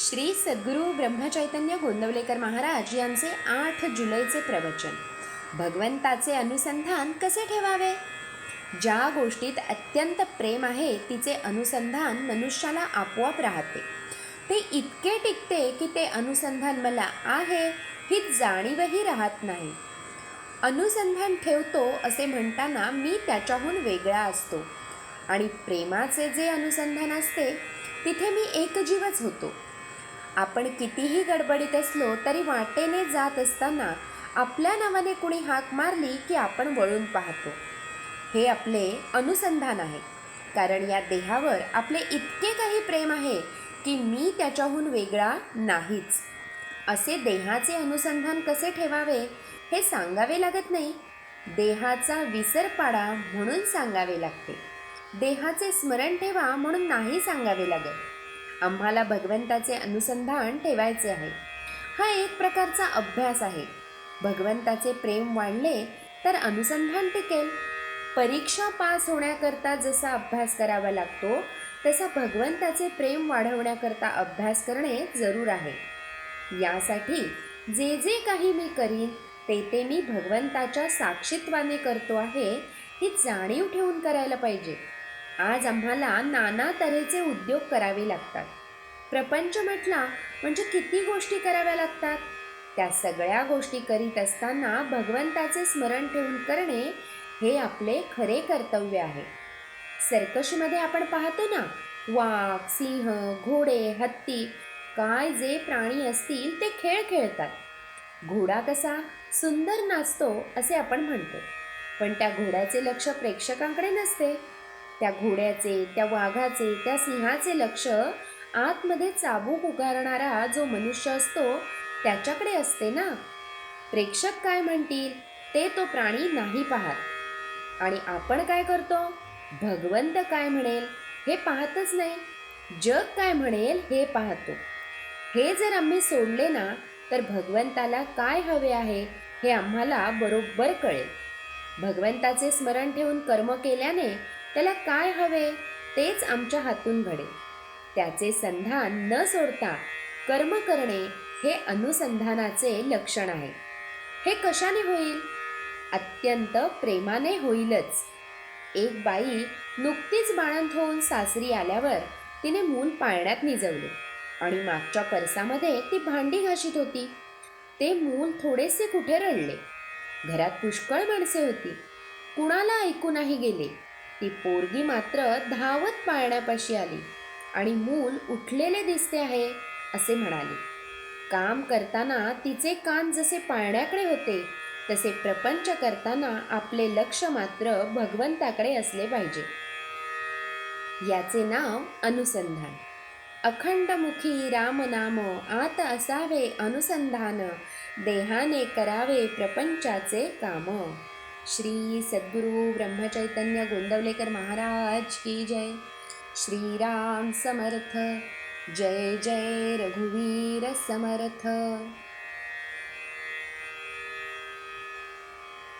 श्री सद्गुरू ब्रह्मचैतन्य गोंदवलेकर महाराज यांचे आठ जुलैचे प्रवचन. भगवंताचे अनुसंधान कसे ठेवावे? ज्या गोष्टीत अत्यंत प्रेम आहे तिचे अनुसंधान मनुष्याला आपोआप राहते. ते इतके टिकते की ते अनुसंधान मला आहे ही जाणीवही राहत नाही. अनुसंधान ठेवतो असे म्हणताना मी त्याच्याहून वेगळा असतो. आणि प्रेमाचे जे अनुसंधान असते तिथे मी एकजीवच होतो. आपण कितीही गडबडीत असलो तरी वाटेने जात असताना आपल्या नावाने कुणी हाक मारली की आपण वळून पाहतो. हे आपले अनुसंधान आहे. कारण या देहावर आपले इतके काही प्रेम आहे की मी त्याच्याहून वेगळा नाहीच. असे देहाचे अनुसंधान कसे ठेवावे हे सांगावे लागत नाही. देहाचा विसर पाडा म्हणून सांगावे लागते. देहाचे स्मरण ठेवा म्हणून नाही सांगावे लागत. आम्हाला भगवंताचे अनुसंधान ठेवायचे आहे. हा एक प्रकारचा अभ्यास आहे. भगवंताचे प्रेम वाढले तर अनुसंधान टिकेल. परीक्षा पास होण्याकरता जसा अभ्यास करावा लागतो तसा भगवंताचे प्रेम वाढवण्याकरता अभ्यास करणे जरूर आहे. यासाठी जे जे काही मी करीन ते ते मी भगवंताच्या साक्षित्वाने करतो आहे ही जाणीव ठेवून करायला पाहिजे. आज आम्हाला नाना तऱ्हेचे उद्योग करावे लागतात. प्रपंच म्हटला म्हणजे किती गोष्टी कराव्या लागतात? त्या सगळ्या गोष्टी करीत असताना भगवंताचे स्मरण ठेवून करणे हे आपले खरे कर्तव्य आहे. सर्कशीमध्ये आपण पाहतो ना वाघ सिंह घोडे हत्ती काय जे प्राणी असतील ते खेळ खेळतात. घोडा कसा सुंदर नाचतो असे आपण म्हणतो. पण त्या घोड्याचे लक्ष प्रेक्षकांकडे नसते. त्या घोड्याचे त्या वाघाचे त्या सिंहाचे लक्ष आतमध्ये चाबूक उगारणारा जो मनुष्य असतो त्याच्याकडे असते ना. प्रेक्षक काय म्हणतील ते तो प्राणी नाही पाहत. आणि आपण काय करतो? भगवंत काय म्हणेल हे पाहतच नाही. जग काय म्हणेल हे पाहतो. हे जर आम्ही सोडले ना तर भगवंताला काय हवे आहे हे आम्हाला बरोबर कळेल. भगवंताचे स्मरण ठेवून कर्म केल्याने त्याला काय हवे तेच आमच्या हातून घडे. त्याचे संधान न सोडता कर्म करणे हे अनुसंधानाचे लक्षण आहे. हे कशाने होईल? अत्यंत प्रेमाने होईलच. एक बाई नुकतीच बाळंत होऊन सासरी आल्यावर तिने मूल पाळण्यात निजवले आणि मागच्या परसामध्ये ती भांडी घाशीत होती. ते मूल थोडेसे कुठे रडले? घरात पुष्कळ माणसे होती. कुणाला ऐकू नाही गेले? ती पोरगी मात्र धावत पाळण्यापाशी आली आणि मूल उठलेले दिसते आहे असे म्हणाली. काम करताना तिचे कान जसे पाळण्याकडे होते तसे प्रपंच करताना आपले लक्ष मात्र भगवंताकडे असले पाहिजे. याचे नाव अनुसंधान. अखंडमुखी रामनाम आत असावे अनुसंधान देहाने करावे प्रपंचाचे काम. श्री सद्गुरू ब्रह्मचैतन्य गोंदवलेकर महाराज की जय. श्रीराम समर्थ. जय जय रघुवीर समर्थ.